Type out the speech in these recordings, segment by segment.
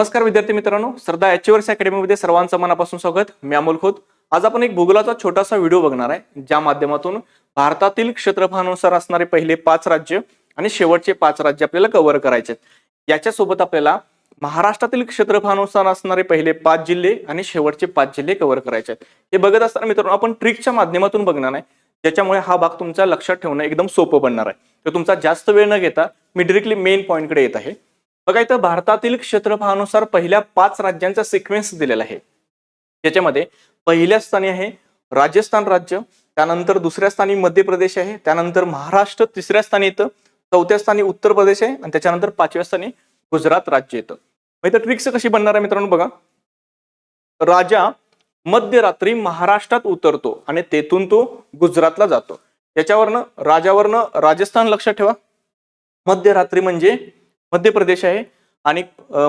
नमस्कार विद्यार्थी मित्रांनो सरदा एच्युअर्स अकॅडमीमध्ये सर्वांचं मनापासून स्वागत. मी अमोल खोत. आज आपण एक भूगोलाचा छोटासा व्हिडिओ बघणार आहे ज्या माध्यमातून भारतातील क्षेत्रफळानुसार असणारे पहिले पाच राज्य आणि शेवटचे पाच राज्य आपल्याला कव्हर करायचे याच्यासोबत आपल्याला महाराष्ट्रातील क्षेत्रफळानुसार असणारे पहिले पाच जिल्हे आणि शेवटचे पाच जिल्हे कव्हर करायचे आहेत. हे बघत असताना मित्रांनो आपण ट्रिकच्या माध्यमातून बघणार आहे. ज्याच्यामुळे हा भाग तुमचा लक्षात ठेवणं एकदम सोपं बनणार आहे. तर तुमचा जास्त वेळ न घेता मी डिरेक्टली मेन पॉईंटकडे येत आहे. बघा इथं भारतातील क्षेत्रफळानुसार पहिल्या पाच राज्यांचा सिक्वेन्स दिलेला आहे. त्याच्यामध्ये पहिल्या स्थानी आहे राजस्थान राज्य त्यानंतर दुसऱ्या स्थानी मध्य प्रदेश आहे त्यानंतर महाराष्ट्र तिसऱ्या स्थानी येतं चौथ्या स्थानी उत्तर प्रदेश आहे आणि त्याच्यानंतर पाचव्या स्थानी गुजरात राज्य येतं मग इथं ट्रिक्स कशी बनणार आहे मित्रांनो बघा. राजा मध्यरात्री महाराष्ट्रात उतरतो आणि तेथून तो गुजरातला जातो. याच्यावरनं राजावरनं राजस्थान लक्षात ठेवा. मध्यरात्री म्हणजे मध्य प्रदेश आहे आणि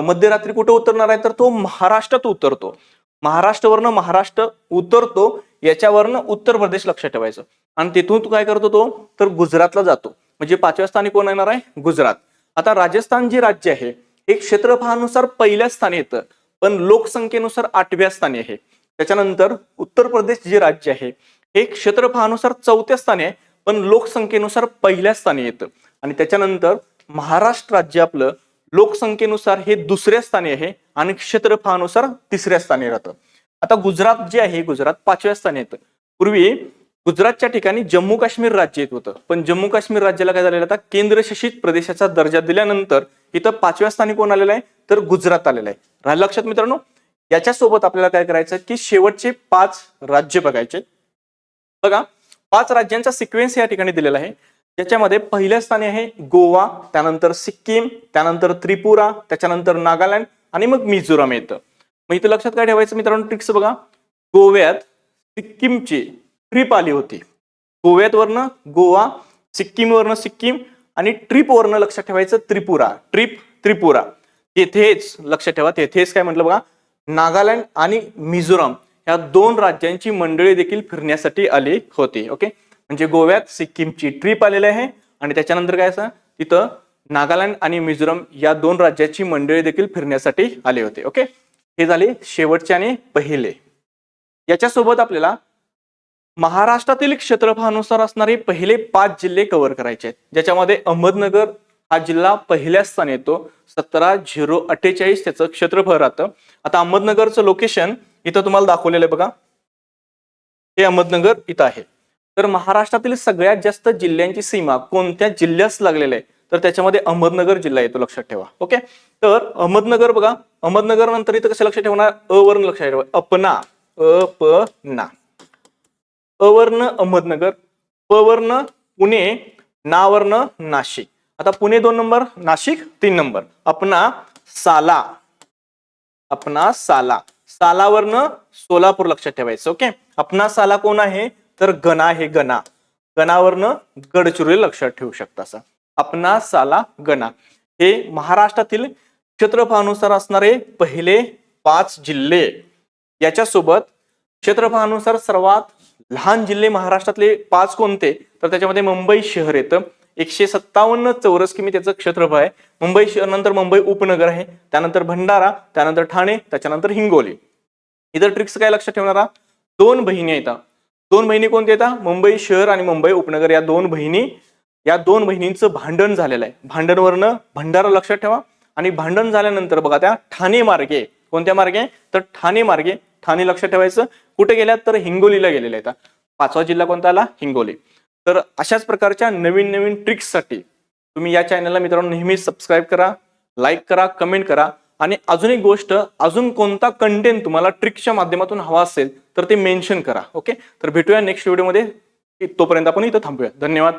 मध्यरात्री कुठे उतरणार आहे तर तो महाराष्ट्रात उतरतो. महाराष्ट्रावरनं महाराष्ट्र उतरतो याच्यावरनं उत्तर प्रदेश लक्षात ठेवायचं. आणि तिथून तो काय करतो तो? तर गुजरातला जातो. म्हणजे पाचव्या स्थानी कोण येणार आहे? गुजरात. आता राजस्थान जे राज्य आहे हे क्षेत्रफळानुसार पहिल्या स्थानी येतं पण लोकसंख्येनुसार आठव्या स्थानी आहे. त्याच्यानंतर उत्तर प्रदेश जे राज्य आहे हे क्षेत्रफळानुसार चौथ्या स्थानी आहे पण लोकसंख्येनुसार पहिल्या स्थानी येतं. आणि त्याच्यानंतर महाराष्ट्र राज्य आपलं लोकसंख्येनुसार हे दुसऱ्या स्थानी आहे आणि क्षेत्रफळानुसार तिसऱ्या स्थानी राहतं. आता गुजरात जे आहे गुजरात पाचव्या स्थानी येतं. पूर्वी गुजरातच्या ठिकाणी जम्मू काश्मीर राज्य येत होतं. पण जम्मू काश्मीर राज्याला काय झालेलं आता केंद्रशासित प्रदेशाचा दर्जा दिल्यानंतर इथं पाचव्या स्थानी कोण आलेलं आहे? तर गुजरात आलेलं आहे. राहिलं लक्षात मित्रांनो? याच्यासोबत आपल्याला काय करायचं की शेवटचे पाच राज्य बघायचे बघा पाच राज्यांचा सिक्वेन्स या ठिकाणी दिलेला आहे. याच्यामध्ये पहिल्या स्थानी आहे गोवा त्यानंतर सिक्कीम त्यानंतर त्रिपुरा त्याच्यानंतर नागालँड आणि मग मिझोराम येतं. मग इथं लक्षात काय ठेवायचं मित्रांनो? ट्रिक्स बघा. गोव्यात सिक्कीमची ट्रिप आली होती. गोव्यात वरनं गोवा सिक्कीम वरनं सिक्कीम आणि ट्रिप वरनं लक्षात ठेवायचं त्रिपुरा. ट्रिप त्रिपुरा. तेथेच लक्षात ठेवा तेथेच काय म्हटलं बघा? नागालँड आणि मिझोराम या दोन राज्यांची मंडळी देखील फिरण्यासाठी आली होती ओके म्हणजे गोव्यात सिक्कीमची ट्रीप आलेली आहे. आणि त्याच्यानंतर काय असं तिथं नागालँड आणि मिझोरम या दोन राज्याची मंडळी देखील फिरण्यासाठी आले होते. ओके हे झाले शेवटचे आणि पहिले. याच्यासोबत आपल्याला महाराष्ट्रातील क्षेत्रफळानुसार असणारे पहिले पाच जिल्हे कव्हर करायचे आहेत. ज्याच्यामध्ये अहमदनगर हा जिल्हा पहिल्या स्थानी येतो. सतरा झिरो अठ्ठेचाळीस त्याचं क्षेत्रफळ राहतं. आता अहमदनगरचं लोकेशन इथं तुम्हाला दाखवलेलं आहे बघा. हे अहमदनगर इथं आहे. तर महाराष्ट्रातील सगळ्यात जास्त जिल्ह्यांची सीमा कोणत्या जिल्ह्यास लागलेल्या आहे? तर त्याच्यामध्ये अहमदनगर जिल्हा येतो लक्षात ठेवा. ओके? तर अहमदनगर बघा अहमदनगर नंतर इथं कसं लक्षात ठेवणार? अवर्ण लक्षात ठेवा. अपना अपना ना. अवर्ण अहमदनगर पवर्ण पुणे नावर्ण नाशिक. आता पुणे दोन नंबर नाशिक तीन नंबर. अपना साला. अपना साला. सालावरनं सोलापूर लक्षात ठेवायचं ओके? अपना साला कोण आहे? तर गणा हे गणा. गणावरनं गडचिरोली लक्षात ठेवू शकता असं. आपणा साला गणा. हे महाराष्ट्रातील क्षेत्रफळानुसार असणारे पहिले पाच जिल्हे. याच्यासोबत क्षेत्रफळानुसार सर्वात लहान जिल्हे महाराष्ट्रातले पाच कोणते? तर त्याच्यामध्ये मुंबई शहर येतं. एकशे सत्तावन्न चौरस किमी त्याचं क्षेत्रफळ आहे. मुंबई शहर नंतर मुंबई उपनगर आहे. त्यानंतर भंडारा त्यानंतर ठाणे त्याच्यानंतर हिंगोली. इतर ट्रिक्स काय लक्षात ठेवणारा? दोन बहिणी येतात दोन बहिणी कोणते येतात मुंबई शहर आणि मुंबई उपनगर. या दोन बहिणी या दोन बहिणींचं भांडण झालेलं आहे. भांडणवरनं भंडारा लक्षात ठेवा. आणि भांडण झाल्यानंतर बघा त्या ठाणे मार्गे कोणत्या मार्गे? तर ठाणे मार्गे ठाणे लक्षात ठेवायचं. कुठे गेल्यात तर हिंगोलीला गेलेल्या आहेत पाचवा जिल्हा कोणता आला? हिंगोली. तर अशाच प्रकारच्या नवीन नवीन ट्रिक्ससाठी तुम्ही या चॅनलला मित्रांनो नेहमी सबस्क्राईब करा लाईक करा कमेंट करा. आणि अजून एक गोष्ट अजून कोणता कंटेंट तुम्हाला ट्रिक्सच्या माध्यमातून हवा असेल तर ते मेन्शन करा ओके तर भेटूया नेक्स्ट व्हिडिओमध्ये तोपर्यंत आपण इथं थांबूया धन्यवाद.